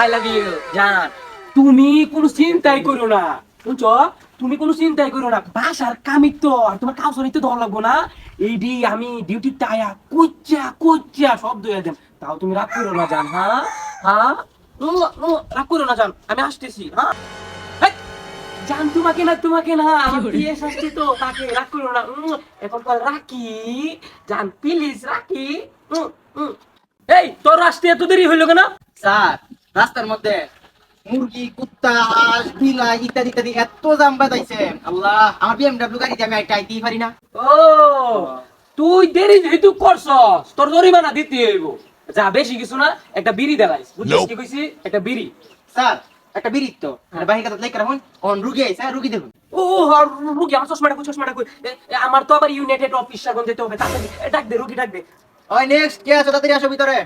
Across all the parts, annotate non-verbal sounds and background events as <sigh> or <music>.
I love you জান। তুমি কোনো চিন্তাই করো না। বুঝছ তুমি কোনো চিন্তাই করো না। বাসার কামিক তো আর তোমার ধর লাগবো না। এইডি আমি ডিউটি টায়া কুচ্চা কুচ্চা শব্দ হয়ে দেন তাও তুমি রাগ করো না জান হ্যাঁ? হ্যাঁ? রাগ করো না জান। আমি আসতেছি হ্যাঁ? জান তোমাকে না তোমাকে না। আমার বিয়ে শাস্তি তো তাকে রাগ করো না। উম, এখন কল রাখি। জান প্লিজ রাখি। উম, উম। এই তোর আসতে এত দেরি হইল কেন? স্যার রাস্তার মধ্যে মুরগি কুত্তা হাঁস বিলাই ইত্যাদি ইত্যাদি এত জাম বাজাইছে। আল্লাহ আমার বিএমডব্লিউ গাড়িতে আমি একটা আইতেই পারি না। ও তুই দেরি যেহেতু করছস তোর জরিমানা দিতে হইব। যা বেশি কিছু না একটা বিড়ি দেলাইস বুঝছিস কি কইছি? একটা বিড়ি। স্যার একটা বিরিত তো। বাহির কথা লেখা রাখুন অন রুগী আইছে রুগী দেখুন। ও আর রুগী আমার চশমাটা কই চশমাটা কই? আমার তো আবার ইউনাইটেড অফিস সাগন যেতে হবে এ, ডাক দে রুগী ডাক দে। ওই নেক্সট কে আছো? তাড়াতাড়ি আসো ভিতরে।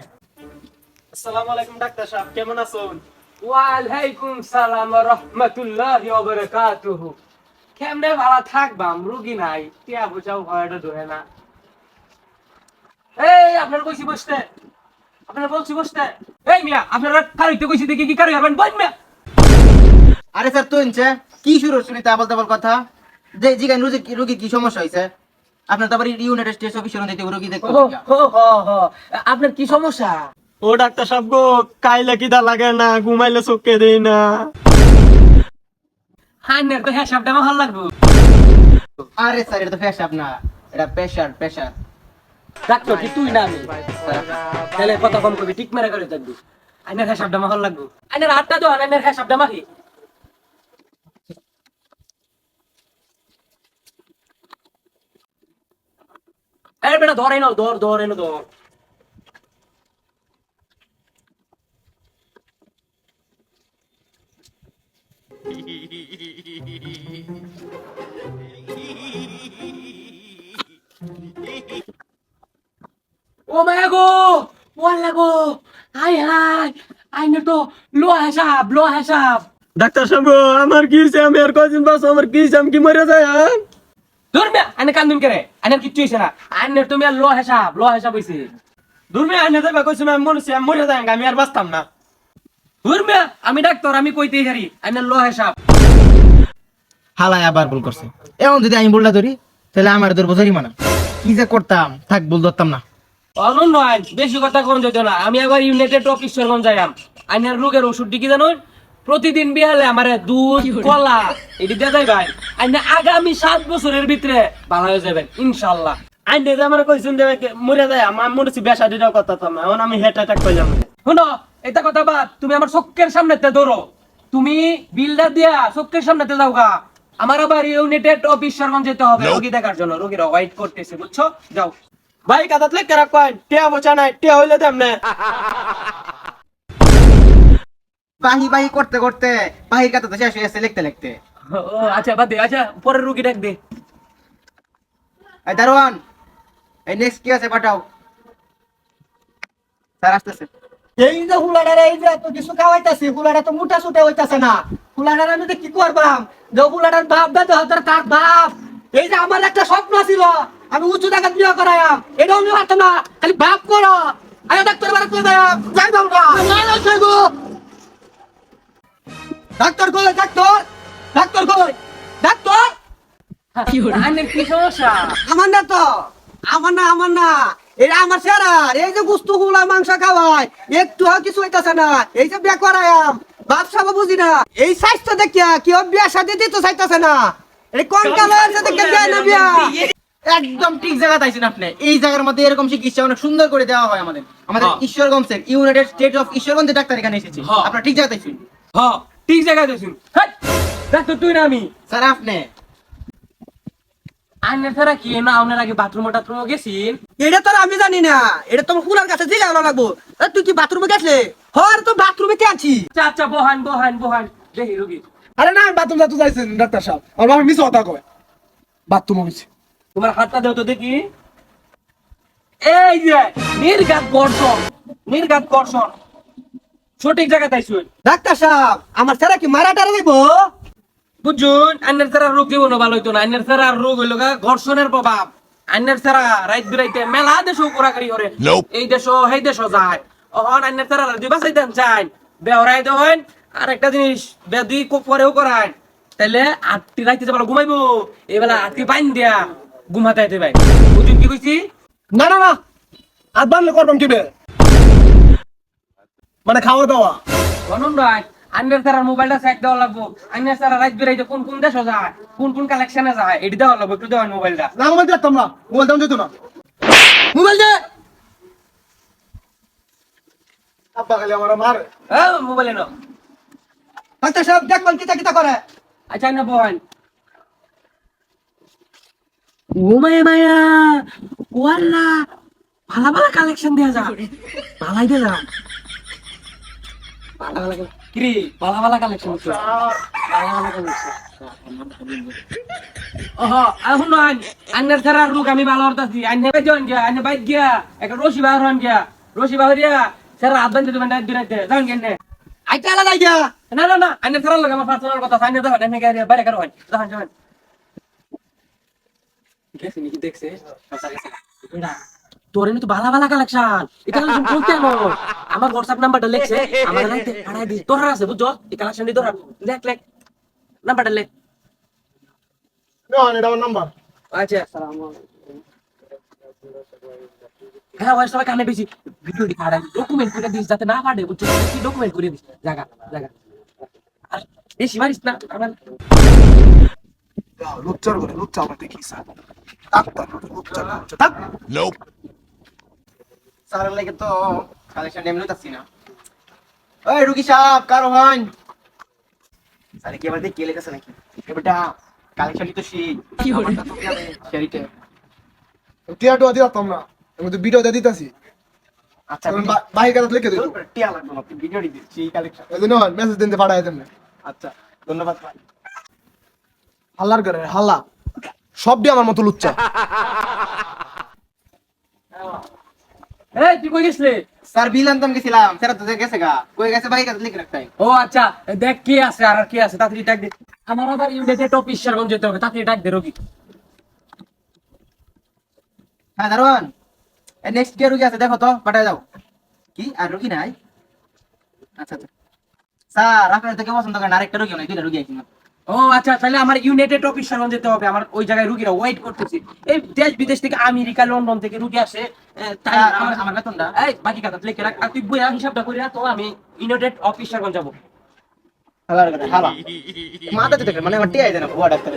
আসসালামু আলাইকুম ডাক্তার সাহেব কেমন আছেন? ওয়ালাইকুম সালাম ওয়া ওয়া বারাকাতুহু। কেমনে ভালো থাকবাম রুগী নাই টিয়া বুঝাও হয়টা ধরে না। এই আপনার কইছি বসতে। আপনার বলছি বসতে। এই মিয়া আপনারা কারিতে কইছি দেখি কি কারি হবেন? বল মিয়া। আরে স্যার তো ইনছে কি শুরু শুনি তা বলতে বল কথা? যে জিগান রুগী রুগী কি সমস্যা হইছে? আপনার তো আবার ইউনাইটেড স্টেটস অফিসের দিতে রুগী দেখতে ও হো হো হো। আপনার কি সমস্যা? ও ডাক্তার সাহেব গো কাইলে কিদা লাগে না ঘুমাইলে চোখে দেই না। হান্নের তো হ্যাঁ সবটা ভালো লাগবো। আরে স্যার এটা তো না এটা প্রেশার প্রেশার ডাক্তার কি তুই না আমি? তাহলে কথা কম করবি ঠিক মেরে করে থাকবি। আইনের হ্যাঁ সবটা ভালো লাগবো। আইনের হাতটা তো আইনের হ্যাঁ সবটা মারি আরে বেটা ধর এনো ধর ধর এনো ধর। ও মায়া গো ওয়াল্লা গো। হাই হাই। আইনে তো লো হিসাব লো হিসাব। ডাক্তার সাহেব আমার কি হইছে? আমি আর কদিন বাস আমার কি হইছে? আমি কি মরে যাই হ্যাঁ? ধরবে আইনে কান্দুন করে? আইনের কিচ্ছু হইছে না। আইনের তুমি আর লো হিসাব লো হিসাব হইছে। দূরমে আইনে যাবে কইছি আমি মরছি আমি মরে যাই আমি আর বাঁচতাম না। আমি ডাক্তার আমি কইতেই হারি আইনের লো হিসাব। হালাই আবার ভুল করছে। এখন যদি আমি ভুলটা ধরি তাহলে আমার ধরবো জরিমানা। কি যে করতাম থাক ভুল ধরতাম না। বেশি কথা কম যেত না আমি আবার ইউনাইটেড সরগম যাইয়াম। আইনের রোগের ওষুধ কি জানো? প্রতিদিন বিহালে আমার দুধ কলা এটি দিয়ে যাই ভাই আইনে আগামী সাত বছরের ভিতরে ভালো হয়ে যাবেন ইনশাল্লাহ আইনে যে আমার কইছেন যে মরে যায় আমার মরেছি বেসা দিটাও কথা তো না এখন আমি হেট অ্যাটাক করলাম শুনো এটা কথা বাদ তুমি আমার চোখের সামনেতে ধরো। তুমি বিলটা দিয়া চোখের সামনেতে যাও গা আমার আবার ইউনাইটেড অফিস সরগম যেতে হবে রোগী দেখার জন্য। রোগীরা ওয়াইট করতেছে বুঝছ? যাও। ভাই কাদাত লেখ কেরা কয়? টিয়া বোঝা নাই টিয়া হইলে দেমনে বাহি বাহি করতে করতে বাহির কাছে তো শেষ হয়েছে লিখতে লিখতে ও আচ্ছা বাদ দে আচ্ছা পরের রোগী ডাক দে। এই দারোয়ান এই নেক্সট কি আছে পাঠাও। স্যার আসতেছে। এই যে হুলাডার এই যে এত কিছু খাওয়াইতাছি হুলাডা তো মুটা সুটা হইতাছে না। হুলাডার আমি তো কি করবাম? যে হুলাডার বাপ দাদা হাজার তার বাপ। এই যে আমার একটা স্বপ্ন ছিল আমি উঁচু টাকা বিয়ে করাইয়াম। এটাও আমি পারতাম না খালি বাপ করো। ডাক্তার বাড়ি দেয়াম যাই দাও না না না গো। ডাক্তার কই ডাক্তার? ডাক্তার কই? ডাক্তার? কি সমস্যা? আমার না তো আমার না আমার না। এটা আমার সেরার এই যে গুস্তু হুলা মাংস খাওয়ায় একটু কিছু হইতাছে না। এই যে বিয়া করায়াম ব্যবসা বুঝি না। এই স্বাস্থ্য দেখিয়া কেউ বিয়া সাথে দিতে চাইতেছে না। এই কোন কালের সাথে দেয় না বিয়া একদম ঠিক জায়গা আইছেন আপনি। এই জায়গার মধ্যে এরকম চিকিৎসা অনেক সুন্দর করে দেওয়া হয় আমাদের। আমাদের হ্যাঁ। ঈশ্বরগঞ্জের ইউনাইটেড স্টেট অফ ঈশ্বরগঞ্জের ডাক্তার এখানে এসেছে। হ্যাঁ। আপনার ঠিক জায়গাতে আইছেন হ ঠিক ডাক্তার তুই না আমি। স্যার আপনি আইনের ছাড়া কি? না আপনার আগে বাথরুম টাথরুমে গেছিন? এটা তো আমি জানি না। এটা তোমার হুলার কাছে জিগা লাগবো। তুই কি বাথরুমে গেছলে হর তো বাথরুমে কে আছি? আচ্ছা আচ্ছা বহান বহান বহান। দেখি রুগী। আরে না বাথরুম যাতে যাইছেন ডাক্তার সাহেব। আমার বাবা মিস কথা কয়। বাথরুম হয়েছে তোমার হাতটা দেও তো দেখি। এই যে নির্ঘাত কর্ষণ নির্ঘাত কর্ষণ সঠিক জায়গায় তাইছুন ডাক্তার সাহেব আমার সেরা কি মারা টারা দেবো? বুঝুন আইনের ছাড়া রোগ জীবনও ভালো হইতো না। আইনের ছাড়া রোগ হইল ঘর্ষণের প্রভাব। আইনের ছাড়া রাইত বিরাইতে মেলা দেশ করাকারি করে। এই দেশ সেই দেশ যায়। অহন আইনের ছাড়া বাঁচাইতেন চাই বেহরাই দেন আর একটা জিনিস বে দুই কোপ পরেও করান তাইলে আটটি রাইতে যাবার ঘুমাইবো এবেলা আটটি পাইন দিয়া ঘুমাতে আইতে ভাই বুঝুন কি কইছি? না না না। আর বানলে করবাম কিবে? মানে খাওয়া দাওয়া ভাই আন্ডার তারা মোবাইলটা চেক দেওয়া লাগবো। আন্ডার তারা রাত বেরাইতে কোন কোন দেশ যায়? কোন কোন কালেকশনে যায়? এটি দেওয়া লাগবো একটু দেওয়ান মোবাইলটা। না মোবাইল না মোবাইল দাম যেত না। মোবাইল দে! আব্বা খালি আমার মার। হ্যাঁ মোবাইলে নাও ডাক্তার সাহেব দেখবেন কিতা কিতা করে। আচ্ছা না ও মায়া মায়া ওয়াল্লা ভালো ভালো কালেকশন দেয়া যা ভালাই দে যা ভালো ভালো কিরে ভালো ভালো কালেকশন ভালো ভালো কালেকশন ওহ এখন নয় আন্নার ছাড়া রুক আমি ভালো হতাছি আন্নে বাই জন গিয়া আন্নে বাইক গিয়া একটা রশি বাহর হন গিয়া। রশি বাহরিয়া স্যার হাত বান্ধে দেবেন রাত দিনাইতে যান কেন আইটা আলাদা গিয়া না না না আন্নে ছাড়া লাগে আমার পার্সোনাল কথা আন্নে দাও এনে গিয়া বাইরে কারও হয়। যান যান গেছে নাকি দেখছে? এটা তোর এনে তো বালা বালা কালেকশন এটা কোন কেন আমার হোয়াটসঅ্যাপ নাম্বারটা লেখছে আমার রাইতে পাঠাই দিস তোর আছে বুঝছ? এই কালেকশন দি তোর লেখ লেখ। নাম্বারটা লেখ। এটা আমার নাম্বার আচ্ছা। হ্যাঁ ওই সবাই কানে বেশি ভিডিও ডকুমেন্ট করে দিস যাতে না পাঠে বুঝছ? কি ডকুমেন্ট করে দিস? জায়গা জায়গা। আর বেশি মারিস না আমার। লুচ্চার করে লুচ্চা আমার দেখিস ডাক্তার লুচ্চার লুচ্চা থাক স্যারের লাগে তো কালেকশন না ওই সাহেব কারও হন কি কে নাকি কালেকশন তো সেই আমি তো ভিডিও দিয়ে দিতাছি আচ্ছা তখন বা- লিখে দিত টিয়া লাগবে না ভিডিও দিচ্ছি সেই কালেকশন জন্য মেসেজ দিতে দেন আচ্ছা ধন্যবাদ ভাই হাল্লার করে হাল্লা সব দিয়ে আমার মতো লুচ্চা এই তুই কই গেছলি? স্যার বিল আনতাম গেছিলাম। স্যার তো গেছে গা। কই গেছে বাড়ি কাছে লিখে রাখতাই ও আচ্ছা দেখ কি আছে আর আর কি আছে তাড়াতাড়ি ডাক দে। আমার আবার ইউনাইটেড অফিস শারগঞ্জ যেতে হবে তাড়াতাড়ি ডাক দে রবি হ্যাঁ দারোয়ান। নেক্সট কে রুগী আছে দেখো তো পাঠায় দাও। কি? আর রুগী নাই? আচ্ছা আচ্ছা। স্যার আপনার থেকে পছন্দ করেন আরেকটা রুগী নাই দুইটা রুগী আছে ও আচ্ছা তাহলে আমার ইউনাইটেড অফিস যেতে হবে আমার ওই জায়গায় রুগীরা ওয়েট করতেছি। এই দেশ বিদেশ থেকে আমেরিকা লন্ডন থেকে রুগী আসে আমার আমার বেতনটা এই বাকি কথা লিখে রাখ। আর তুই বইয়া হিসাবটা করে তো আমি ইউনাইটেড অফিস শারগঞ্জ যাব। হালা <laughs> মাথা মানে আমার টিয়াই না বুয়া ডাক্তার